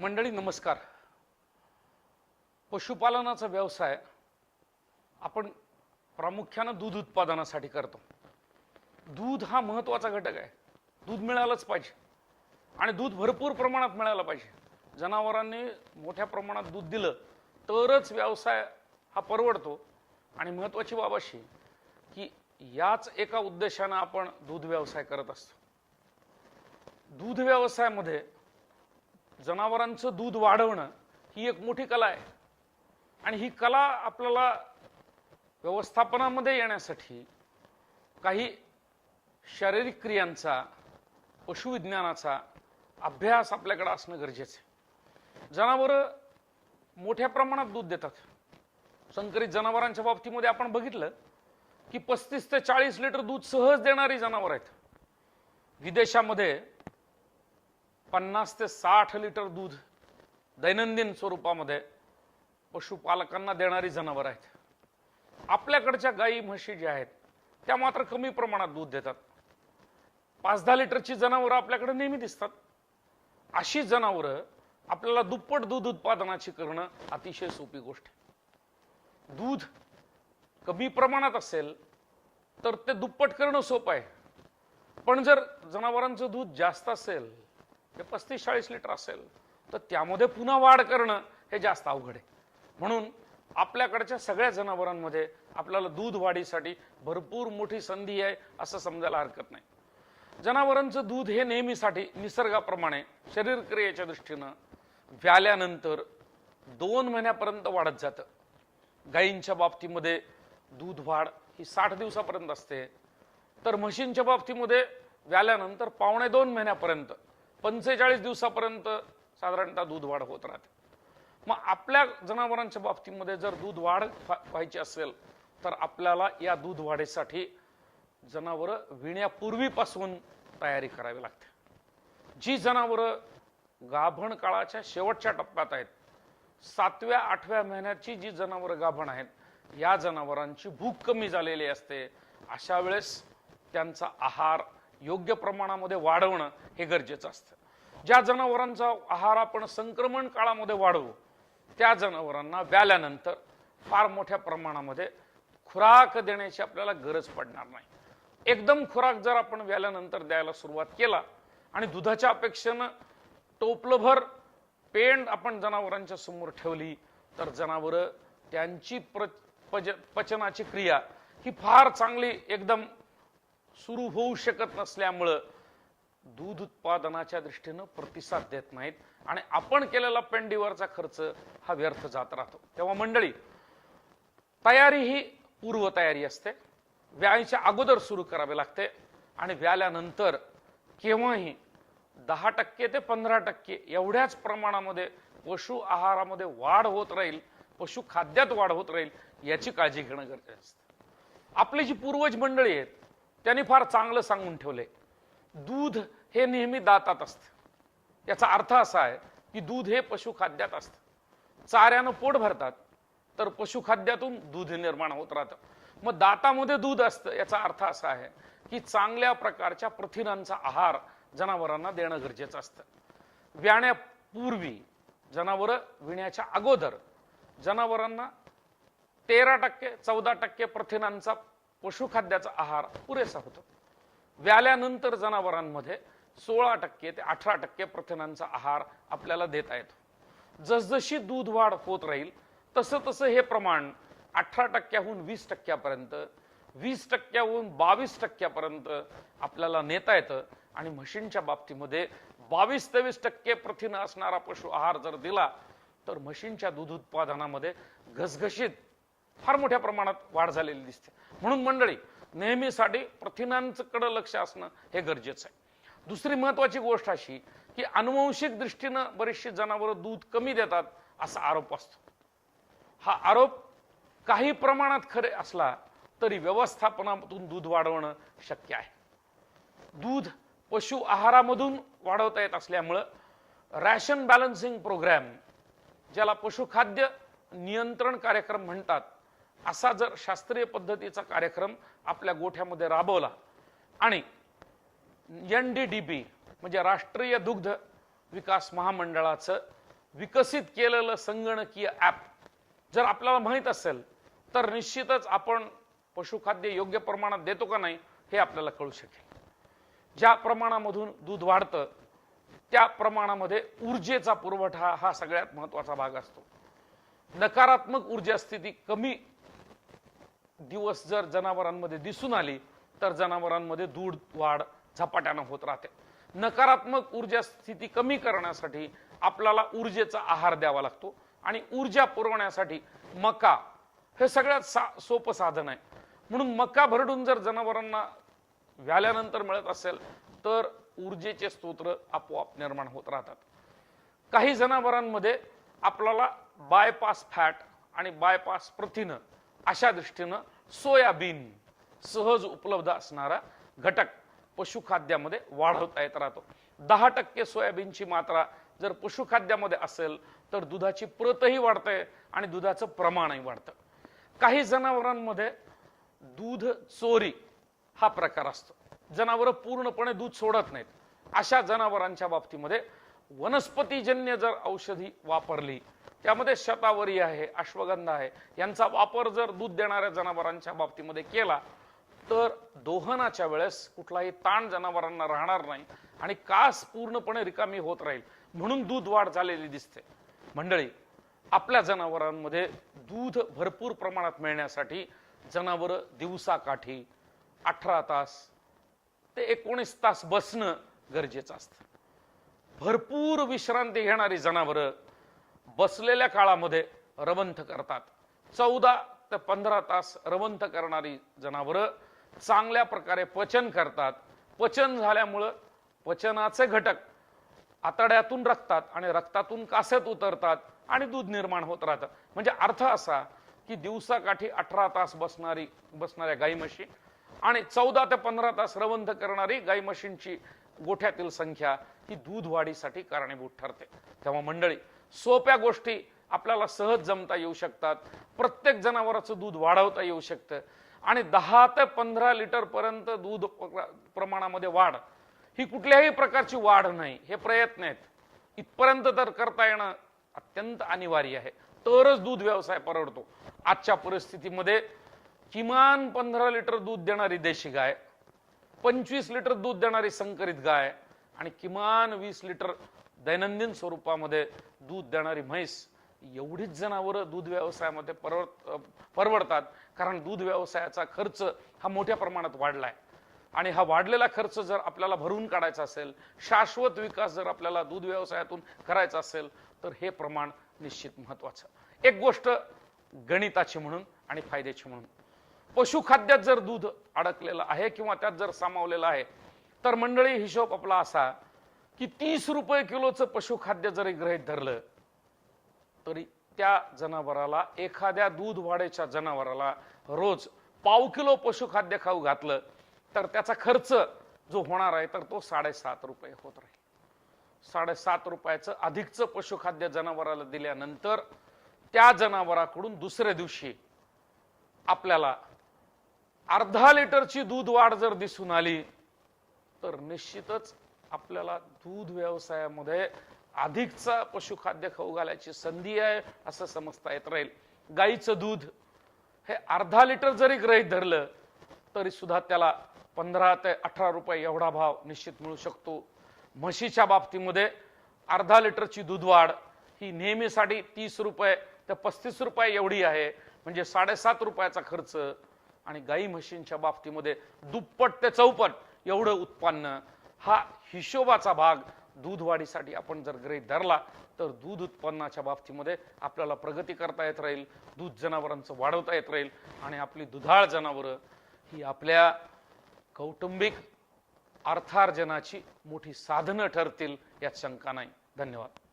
मंडळी नमस्कार. पशुपालनाचा व्यवसाय आपण प्रामुख्यानं दूध उत्पादनासाठी करतो. दूध हा महत्त्वाचा घटक आहे. दूध मिळालंच पाहिजे आणि दूध भरपूर प्रमाणात मिळालं पाहिजे. जनावरांनी मोठ्या प्रमाणात दूध दिलं तरच व्यवसाय हा परवडतो. आणि महत्त्वाची बाब अशी की याच एका उद्देशानं आपण दूध व्यवसाय करत असतो. दूध व्यवसायामध्ये जनावरांचं दूध वाढवणं ही एक मोठी कला आहे. आणि ही कला आपल्याला व्यवस्थापनामध्ये येण्यासाठी काही शारीरिक क्रियांचा पशुविज्ञानाचा अभ्यास आपल्याकडे असणं गरजेचं आहे. जनावरं मोठ्या प्रमाणात दूध देतात. संकरित जनावरांच्या बाबतीमध्ये आपण बघितलं की पस्तीस ते चाळीस लिटर दूध सहज देणारी जनावर आहेत. विदेशामध्ये पन्नास ते साठ लिटर दूध दैनंदिन स्वरूपामध्ये पशुपालकांना देणारी जनावर आहेत. आपल्याकडच्या गाई म्हशी ज्या आहेत त्या मात्र कमी प्रमाणात दूध देतात. पाच दहा लिटरची जनावरं आपल्याकडे नेहमी दिसतात. अशी जनावरं आपल्याला दुप्पट दूध उत्पादनाची करणं अतिशय सोपी गोष्ट आहे. दूध कमी प्रमाणात असेल तर ते दुप्पट करणं सोपं आहे. पण जर जनावरांचं दूध जास्त असेल हे पस्तीस चाळीस लिटर असेल तर त्यामध्ये पुन्हा वाढ करणं हे जास्त अवघड आहे. म्हणून आपल्याकडच्या सगळ्या जनावरांमध्ये आपल्याला दूध वाढीसाठी भरपूर मोठी संधी आहे असं समजायला हरकत नाही. जनावरांचं दूध हे नेहमीसाठी निसर्गाप्रमाणे शरीर क्रियेच्या दृष्टीनं व्याल्यानंतर दोन महिन्यापर्यंत वाढत जातं. गायींच्या बाबतीमध्ये दूध वाढ ही साठ दिवसापर्यंत असते. तर म्हशींच्या बाबतीमध्ये व्याल्यानंतर पावणे दोन महिन्यापर्यंत पंचेचाळीस दिवसापर्यंत साधारणतः दूध वाढ होत राहते. मग आपल्या जनावरांच्या बाबतीमध्ये जर दूध वाढ व्हायची असेल तर आपल्याला या दूध वाढीसाठी जनावरं विण्यापूर्वीपासून तयारी करावी लागते. जी जनावरं गाभण काळाच्या शेवटच्या टप्प्यात आहेत सातव्या आठव्या महिन्याची जी जनावरं गाभण आहेत या जनावरांची भूक कमी झालेली असते. अशा वेळेस त्यांचा आहार योग्य प्रमाणामध्ये वाढवणं हे गरजेचं असतं. ज्या जनावरांचा आहार आपण संक्रमण काळामध्ये वाढवू त्या जनावरांना व्याल्यानंतर फार मोठ्या प्रमाणामध्ये खुराक देण्याची आपल्याला गरज पडणार नाही. एकदम खुराक जर आपण व्याल्यानंतर द्यायला सुरुवात केला आणि दुधाच्या अपेक्षेनं टोपलभर पेंड आपण जनावरांच्या समोर ठेवली तर जनावरं त्यांची प्र पज पचनाची क्रिया ही फार चांगली एकदम सुरू होऊ शकत नसल्यामुळं दूध उत्पादनाच्या दृष्टीनं प्रतिसाद देत नाहीत आणि आपण केलेला पेंडीवरचा खर्च हा व्यर्थ जात राहतो. तेव्हा मंडळी तयारी ही पूर्वतयारी असते. व्यायाच्या अगोदर सुरू करावे लागते आणि व्याल्यानंतर केव्हाही दहा टक्के ते पंधरा टक्के एवढ्याच प्रमाणामध्ये पशु आहारामध्ये वाढ होत राहील पशु खाद्यात वाढ होत राहील याची काळजी घेणं गरजेचं असतं. आपली जी पूर्वज मंडळी आहेत त्यांनी फार चांगलं सांगून ठेवलंय. दूध हे नेहमी दातात असतं. याचा अर्थ असा आहे की दूध हे पशुखाद्यात असतं. चाऱ्यानं पोट भरतात तर पशुखाद्यातून दूध निर्माण होत राहतं. मग दातामध्ये दूध असतं याचा अर्थ असा आहे की चांगल्या प्रकारच्या प्रथिनांचा आहार जनावरांना देणं गरजेचं असतं. व्याण्यापूर्वी जनावरं विण्याच्या अगोदर जनावरांना तेरा टक्के चौदा टक्के प्रथिनांचा पशुखाद्याचा आहार पुरेसा होतो. व्याल्यानंतर जनावरांमध्ये सोळा टक्के ते अठरा टक्के प्रथिनांचा आहार आपल्याला देता येतो. जसजशी दूध वाढ होत राहील तसं तसं हे प्रमाण अठरा टक्क्याहून वीस टक्क्यापर्यंत वीस टक्क्याहून बावीस टक्क्यापर्यंत आपल्याला नेता येतं आणि म्हशींच्या बाबतीमध्ये बावीस तेवीस टक्के प्रथिनं असणारा पशु आहार जर दिला तर म्हशींच्या दूध उत्पादनामध्ये घसघशीत फार मोठ्या प्रमाणात वाढ झालेली दिसते. म्हणून मंडळी नेहमीसाठी प्रथिनांचकडं लक्ष असणं हे गरजेचं आहे. दुसरी महत्वाची गोष्ट अशी की अनुवंशिक दृष्टीनं बरीचशी जनावरं दूध कमी देतात असा आरोप असतो. हा आरोप काही प्रमाणात खरे असला तरी व्यवस्थापनातून दूध वाढवणं शक्य आहे. दूध पशु आहारामधून वाढवता येत असल्यामुळं रॅशन बॅलन्सिंग प्रोग्रॅम ज्याला पशुखाद्य नियंत्रण कार्यक्रम म्हणतात असा जर शास्त्रीय पद्धतीचा कार्यक्रम आपल्या गोठ्यामध्ये राबवला आणि एन डी डी बी म्हणजे राष्ट्रीय दुग्ध विकास महामंडळाचं विकसित केलेलं संगणकीय ॲप जर आपल्याला माहीत असेल तर निश्चितच आपण पशुखाद्य योग्य प्रमाणात देतो का नाही हे आपल्याला कळू शकेल. ज्या प्रमाणामधून दूध वाढतं त्या प्रमाणामध्ये ऊर्जेचा पुरवठा हा सगळ्यात महत्त्वाचा भाग असतो. नकारात्मक ऊर्जा स्थिती कमी दिवस जर जनावरांमध्ये दिसून आली तर जनावरांमध्ये दूध वाढ झपाट्यानं होत राहते. नकारात्मक ऊर्जा स्थिती कमी करण्यासाठी आपल्याला ऊर्जेचा आहार द्यावा लागतो आणि ऊर्जा पुरवण्यासाठी मका हे सगळ्यात सा सोपं साधन आहे. म्हणून मका भरडून जर जनावरांना व्याल्यानंतर मिळत असेल तर ऊर्जेचे स्तोत्र आपोआप निर्माण होत राहतात. काही जनावरांमध्ये आपल्याला बायपास फॅट आणि बायपास प्रथिनं अशा दृष्टीनं सोयाबीन सहज उपलब्ध असणारा घटक पशुखाद्यामध्ये वाढवता येत राहतो. दहा टक्के सोयाबीनची मात्रा जर पशुखाद्यामध्ये असेल तर दुधाची प्रतही वाढते आणि दुधाचं प्रमाणही वाढतं. काही जनावरांमध्ये दूध चोरी हा प्रकार असतो. जनावरं पूर्णपणे दूध सोडत नाहीत. अशा जनावरांच्या बाबतीमध्ये वनस्पतीजन्य जर औषधी वापरली त्यामध्ये शतावरी आहे अश्वगंधा आहे यांचा वापर जर दूध देणाऱ्या जनावरांच्या बाबतीमध्ये केला तर दोहनाच्या वेळेस कुठलाही ताण जनावरांना राहणार नाही आणि कास पूर्णपणे रिकामी होत राहील. म्हणून दूध वाढ झालेली दिसते. मंडळी आपल्या जनावरांमध्ये दूध भरपूर प्रमाणात मिळण्यासाठी जनावरं दिवसाकाठी अठरा तास ते एकोणीस तास बसणं गरजेचं असतं. भरपूर विश्रांती घेणारी जनावरं बसलेल्या काळामध्ये रवंथ करतात. चौदा ते पंधरा तास रवंथ करणारी जनावरं चांगल्या प्रकारे पचन करतात. पचन झाल्यामुळं पचनाचे घटक आतड्यातून रक्तात आणि रक्तातून कासेत उतरतात आणि दूध निर्माण होत राहतं. म्हणजे अर्थ असा की दिवसाकाठी अठरा तास बसणारी बसणाऱ्या गाई म्हशी आणि चौदा ते पंधरा तास रवंथ करणारी गाई म्हशींची गोठ्यातील संख्या ही दूध वाढीसाठी कारणीभूत ठरते. तेव्हा मंडळी सोप्या गोष्टी आपल्याला सहज जमता येऊ शकतात. प्रत्येक जनावराचं दूध वाढवता येऊ शकतं. आणि दहा ते पंधरा लिटर पर्यंत दूध प्र- प्रमाणामध्ये वाढ ही कुठल्याही प्रकारची वाढ नाही हे प्रयत्न आहेत. इथपर्यंत तर करता येणं अत्यंत अनिवार्य आहे. तरच दूध व्यवसाय परवडतो. आजच्या परिस्थितीमध्ये किमान पंधरा लिटर दूध देणारी देशी गाय पंचवीस लिटर दूध देणारी संकरित गाय आणि किमान वीस लिटर दैनंदिन स्वरूपामध्ये दूध देणारी म्हैस एवढीच जनावरं दूध व्यवसायामध्ये परवड परवडतात कारण दूध व्यवसायाचा खर्च हा मोठ्या प्रमाणात वाढला आहे आणि हा वाढलेला खर्च जर आपल्याला भरून काढायचा असेल शाश्वत विकास जर आपल्याला दूध व्यवसायातून करायचा असेल तर हे प्रमाण निश्चित महत्वाचं एक गोष्ट गणिताची म्हणून आणि फायद्याची म्हणून. पशुखाद्यात जर दूध अडकलेलं आहे किंवा त्यात जर सामावलेलं आहे तर मंडळी हिशोब आपला असा की तीस रुपये किलोचं पशुखाद्य जरी गृहित धरलं तरी त्या जनावराला एखाद्या दूध वाढेच्या जनावराला रोज पाव किलो पशुखाद्य खाऊ घातलं तर त्याचा खर्च जो होणार आहे तर तो साडेसात रुपये होत राहील. साडेसात रुपयाचं अधिकचं पशुखाद्य जनावराला दिल्यानंतर त्या जनावराकडून दुसऱ्या दिवशी आपल्याला अर्धा लिटरची दूध वाढ जर दिसून आली तर निश्चितच आपल्याला दूध व्यवसायामध्ये अधिकचा पशुखाद्य खाऊ घालायची संधी आहे असं समजता येत राहील. गाईचं दूध हे अर्धा लिटर जरी ग्रहित धरलं तरी सुद्धा त्याला पंधरा ते अठरा रुपये एवढा भाव निश्चित मिळू शकतो. म्हशीच्या बाबतीमध्ये अर्धा लिटरची दूध वाढ ही नेहमीसाठी तीस रुपये ते पस्तीस रुपये एवढी आहे. म्हणजे साडेसात रुपयाचा खर्च आणि गाई म्हशींच्या बाबतीमध्ये दुप्पट ते चौपट एवढं उत्पन्न हा हिशोबाचा भाग दूध वाढीसाठी आपण जर गृहित धरला तर दूध उत्पन्नाच्या बाबतीमध्ये आपल्याला प्रगती करता येत राहील दूध जनावरांचं वाढवता येत राहील आणि आपली दुधाळ जनावरं ही आपल्या कौटुंबिक अर्थार्जनाची मोठी साधनं ठरतील यात शंका नाही. धन्यवाद.